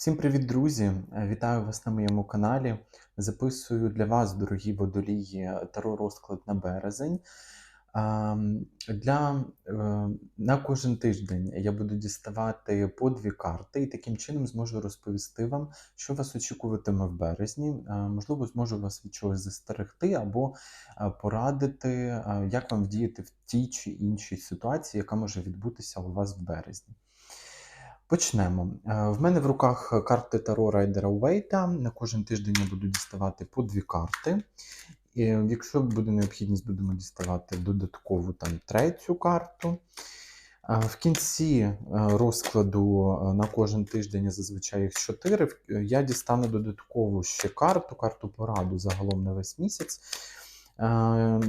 Всім привіт, друзі! Е, Вітаю вас на моєму каналі. Записую для вас, дорогі водолії, таро розклад на березень. Для, е, на кожен тиждень я буду діставати по дві карти, і таким чином зможу розповісти вам, що вас очікуватиме в березні. Е, Можливо, зможу вас від чогось застерегти або е, порадити, е, як вам вдіяти в тій чи іншій ситуації, яка може відбутися у вас в березні. Почнемо. Е, В мене в руках карти Таро Райдера Уейта. На кожен тиждень я буду діставати по дві карти. І якщо буде необхідність, будемо діставати додаткову там третю карту. Е, В кінці е, розкладу е, на кожен тиждень я зазвичай їх чотири. В- е, Я дістану додаткову ще карту, карту пораду загалом на весь місяць. Е,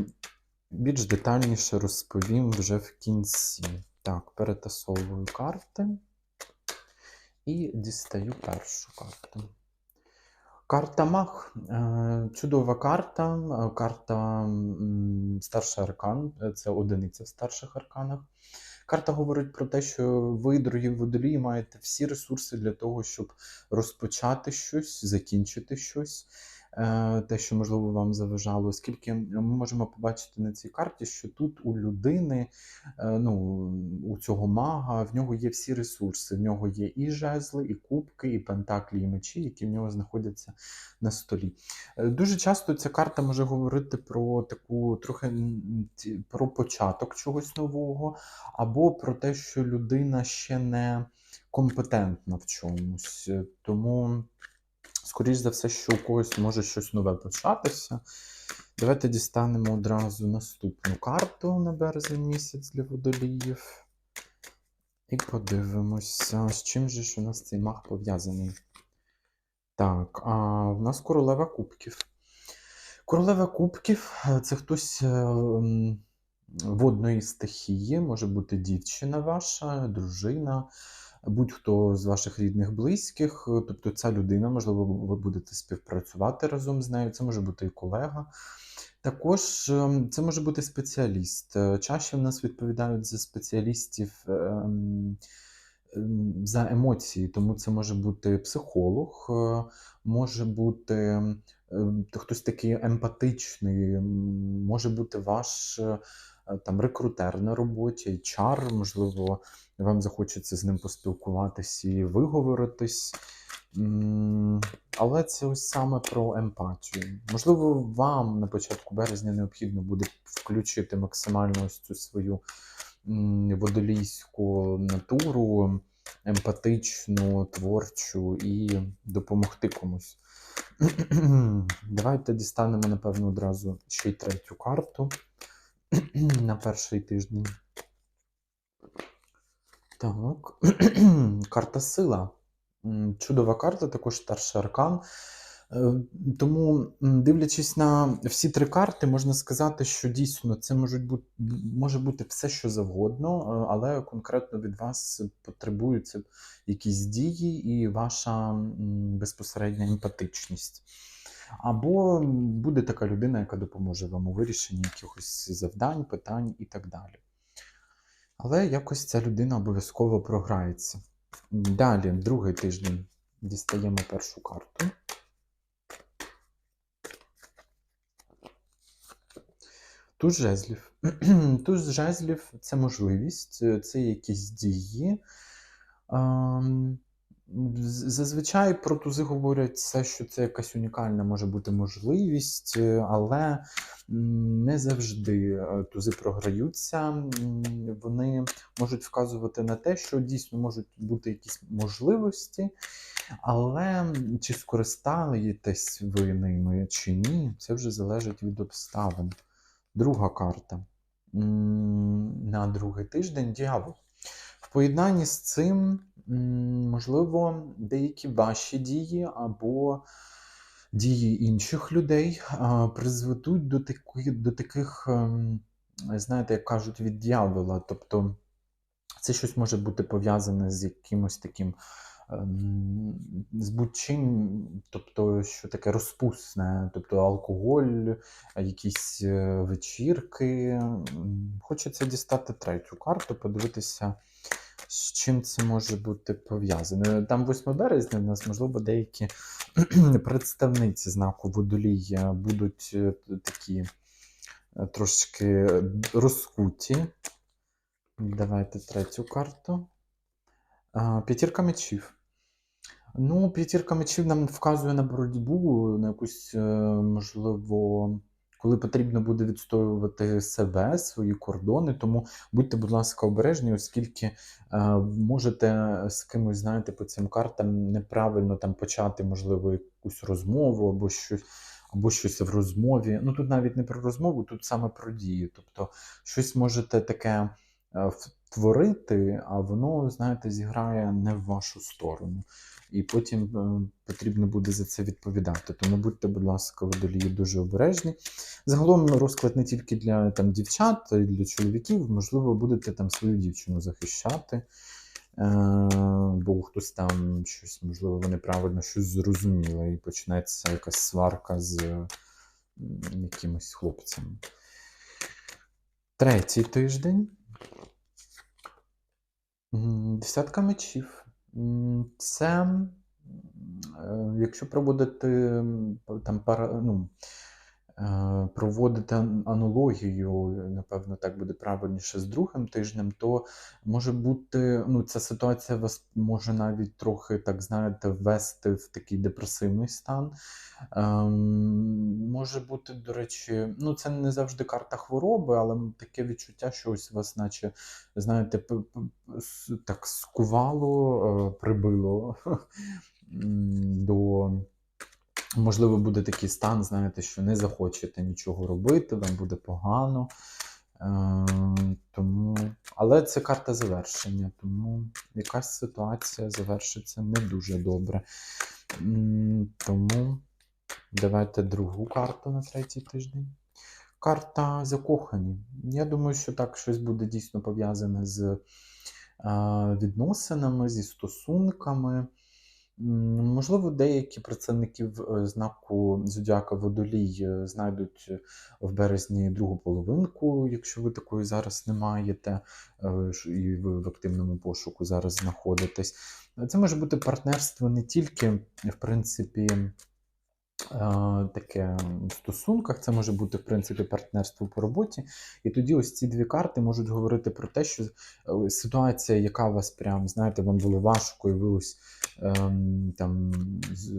Більш детальніше розповім вже в кінці. Так, перетасовую карти. І дістаю першу карту. Карта Мах. Е, Чудова карта. е, Карта старший аркан. е, Це одиниця в старших арканах. Карта говорить про те, що ви, дорогі водолії, маєте всі ресурси для того, щоб розпочати щось, закінчити щось, те, що можливо вам заважало, оскільки ми можемо побачити на цій карті, що тут у людини, е, ну, у цього мага, в нього є всі ресурси. В нього є і жезли, і кубки, і пентаклі, і мечі, які в нього знаходяться на столі. Е, Дуже часто ця карта може говорити про таку трохи про початок чогось нового, або про те, що людина ще не компетентна в чомусь. Е, Тому, скоріш за все, що у когось може щось нове початися. Давайте дістанемо одразу наступну карту на березень місяць для водоліїв. І подивимося, з чим же ж у нас цей маг пов'язаний. Так, а в нас королева кубків. Королева кубків це хтось е, водної стихії, може бути дівчина ваша, дружина, будь-хто з ваших рідних близьких. Тобто ця людина, можливо, ви будете співпрацювати разом з нею, це може бути і колега. Також ем, це може бути спеціаліст. Е, Чаще в нас відповідають за спеціалістів ем, ем, за емоції, тому це може бути психолог, е, може бути хтось такий емпатичний, може бути ваш е, там рекрутер на роботі, HR, можливо, вам захочеться з ним поспілкуватись і виговоритись. Але це ось саме про емпатію. Можливо, вам на початку березня необхідно буде включити максимально ось цю свою водолійську натуру, емпатичну, творчу і допомогти комусь. Давайте дістанемо, напевно, одразу ще й третю карту на перший тиждень. Так. Карта сила. Чудова карта, також старший аркан. Е, Тому, дивлячись на всі три карти, можна сказати, що дійсно це можуть бути, може бути все, що завгодно, е, але конкретно від вас потребуються якісь дії і ваша безпосередня емпатичність. Або буде така людина, яка допоможе вам у вирішенні якихось завдань, питань і так далі. Але якось ця людина обов'язково програється. Далі, другий тиждень, дістаємо першу карту. Туз жезлів. Туз жезлів це можливість, це якісь дії. Зазвичай про тузи говорять це, що це якась унікальна може бути можливість, е, але не завжди е, тузи програються. Вони можуть вказувати на те, що дійсно можуть бути якісь можливості, але чи скористаєтесь ви ними чи ні, це вже залежить від обставин. Друга карта. На другий тиждень дьявол. В поєднанні з цим, можливо, деякі ваші дії або дії інших людей призведуть до таких, до таких, ем, знаєте, як кажуть, від дьявола. Тобто це щось може бути пов'язане з якимось таким. ем, З будь-чим, тобто, що таке розпусне, тобто алкоголь, якісь е, вечірки. Хочеться дістати третю карту, подивитися, З чим це може бути пов'язане? Там 8 березня у нас, можливо, деякі представниці знаку водолій е, будуть е, такі е, трошки розкуті. Давайте третю карту. П'ятірка мечів. Ну, п'ятірка мечів нам вказує на боротьбу, на якусь, е, можливо, коли потрібно буде відстоювати себе, свої кордони. Тому будьте, будь ласка, обережні, оскільки е, можете з кимось, знаєте, по цим картам неправильно там почати, можливо, якусь розмову або щось. Або щось в розмові. Ну тут навіть не про розмову, тут саме про дію. Тобто, щось можете таке втворити, а воно, знаєте, зіграє не в вашу сторону. І потім е, потрібно буде за це відповідати. Тому будьте, будь ласка, водолії дуже обережні. Загалом розклад не тільки для там, дівчат, а й для чоловіків. Можливо, будете там свою дівчину захищати. Е, бо хтось там щось, можливо, ви неправильно щось зрозуміли, і почнеться якась сварка з якимось хлопцем. Третій тиждень. Десятка мечів. Це, е, якщо проводити там пара, ну, проводити аналогію, напевно, так буде правильніше з другим тижнем, то може бути, ну, ця ситуація вас може навіть трохи, так знаєте, ввести в такий депресивний стан. Ем, може бути, до речі, ну, це не завжди карта хвороби, але таке відчуття, що ось вас, наче, знаєте, так скувало, е, прибило до. Можливо, буде такий стан, знаєте, що не захочете нічого робити, вам буде погано. Е, тому... Але це карта завершення, тому якась ситуація завершиться не дуже добре. Тому давайте другу карту на третій тиждень. Карта закохані. Я думаю, що так щось буде дійсно пов'язане з е, відносинами, зі стосунками. Можливо, деякі працівників е, знаку Зодіака Водолій е, знайдуть е, в березні другу половинку, якщо ви такої зараз не маєте, і ви в активному пошуку зараз знаходитесь. Це може бути партнерство не тільки, в принципі, таке в стосунках, це може бути, в принципі, партнерство по роботі. І тоді ось ці дві карти можуть говорити про те, що е, ситуація, яка вас прям, знаєте, вам було важко, і ви ось ем, там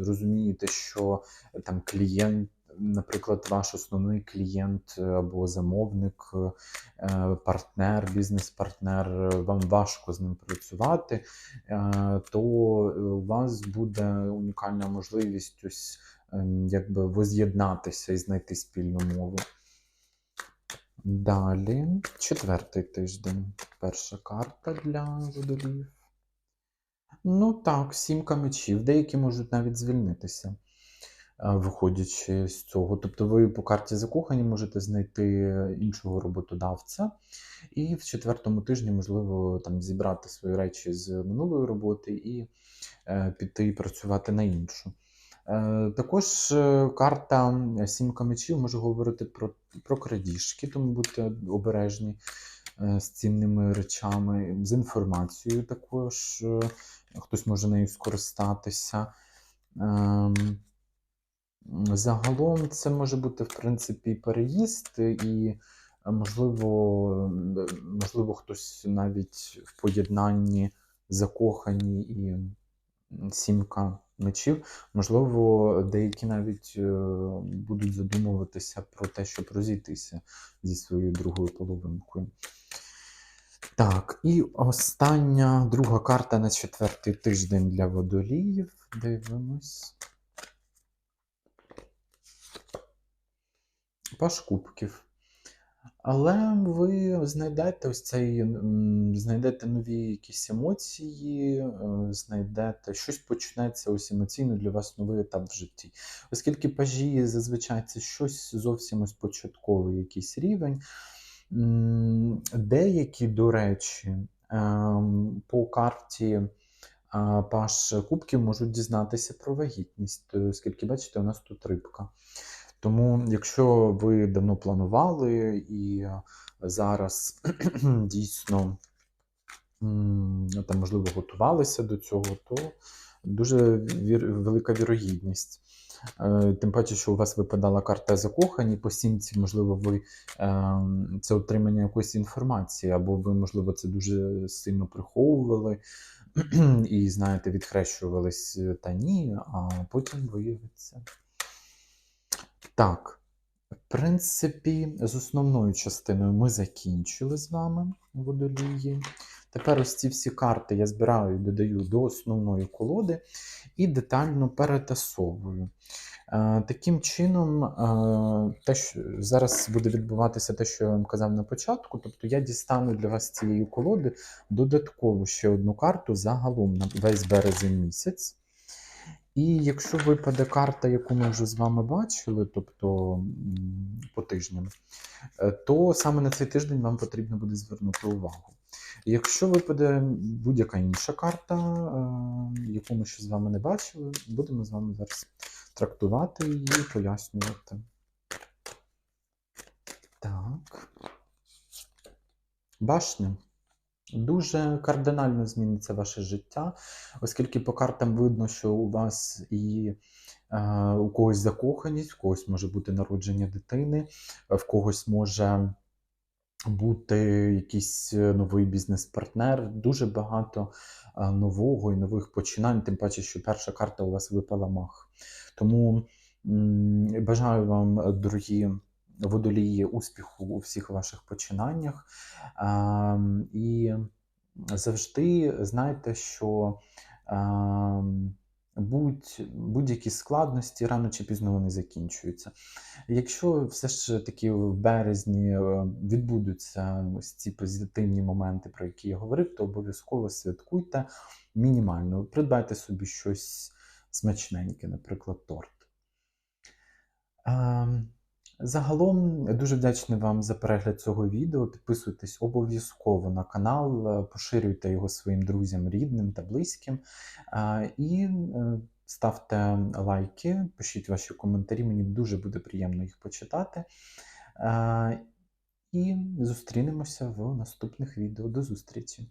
розумієте, що е, там клієнт. Наприклад, ваш основний клієнт е, або замовник, е, партнер, бізнес-партнер, е, вам важко з ним працювати, е, то е, у вас буде унікальна можливість ось якби воз'єднатися і знайти спільну мову. Далі, четвертий тиждень. Перша карта для водоліїв. Ну так, сімка мечів. Деякі можуть навіть звільнитися, е, виходячи з цього. Тобто ви по карті закохані можете знайти іншого роботодавця, і в четвертому тижні, можливо, там зібрати свої речі з минулої роботи і е, піти працювати на іншу. Е, Також е, карта сімка мечів може говорити про, про крадіжки, тому будьте обережні е, з цінними речами, з інформацією також. е, Хтось може нею скористатися. Ем, Загалом це може бути, в принципі, переїзд, і, е, можливо, можливо, хтось навіть в поєднанні закохані і сімка мечів. Можливо, деякі навіть е, будуть задумуватися про те, щоб розійтися зі своєю другою половинкою. Так, і остання друга карта на четвертий тиждень для водоліїв. Дивимось. Паш кубків. Але ви знайдете ось цей, знайдете нові якісь емоції, е, знайдете щось почнеться ось емоційно для вас новий етап в житті. Оскільки пажі зазвичай це щось зовсім ось початковий якийсь рівень. Деякі, до речі, ем, по карті а, паш кубків можуть дізнатися про вагітність, оскільки, бачите, у нас тут рибка. Тому, якщо ви давно планували і зараз дійсно там, можливо, готувалися до цього, то дуже вір велика вірогідність. Е, тим паче, що у вас випадала карта закохані, по сімці, можливо, ви, ем, це отримання якоїсь інформації, або ви, можливо, це дуже сильно приховували і, знаєте, відхрещувались, е, та ні, а потім виявиться. Так, в принципі, з основною частиною ми закінчили з вами водолії. Тепер ось ці всі карти я збираю і додаю до основної колоди і детально перетасовую. Е, Таким чином, е, те, що зараз буде відбуватися те, що я вам казав на початку, тобто я дістану для вас цієї колоди додатково ще одну карту загалом на весь березень місяць. І якщо випаде карта, яку ми вже з вами бачили, тобто по тижням, е, то саме на цей тиждень вам потрібно буде звернути увагу. Якщо випаде будь-яка інша карта, е, яку ми ще з вами не бачили, будемо з вами зараз трактувати її пояснювати. Так. Башня. Дуже кардинально зміниться ваше життя, оскільки по картам видно, що у вас і е, у когось закоханість, у когось може бути народження дитини, е, в когось може бути якийсь е, новий бізнес-партнер. Дуже багато е, нового і нових починань, тим паче, що перша карта у вас випала мах. Тому м, бажаю вам, дорогі водолії, успіху у всіх ваших починаннях. Ем, І завжди знайте, що ем, будь, будь-які складності рано чи пізно вони закінчуються. Якщо все ж таки в березні е, відбудуться ось ці позитивні моменти, про які я говорив, то обов'язково святкуйте мінімально. Придбайте собі щось смачненьке, наприклад, торт. Загалом дуже вдячний вам за перегляд цього відео. Підписуйтесь обов'язково на канал, е, поширюйте його своїм друзям, рідним та близьким. І е, ставте лайки, пишіть ваші коментарі, мені дуже буде приємно їх почитати. І зустрінемося в наступних відео. До зустрічі!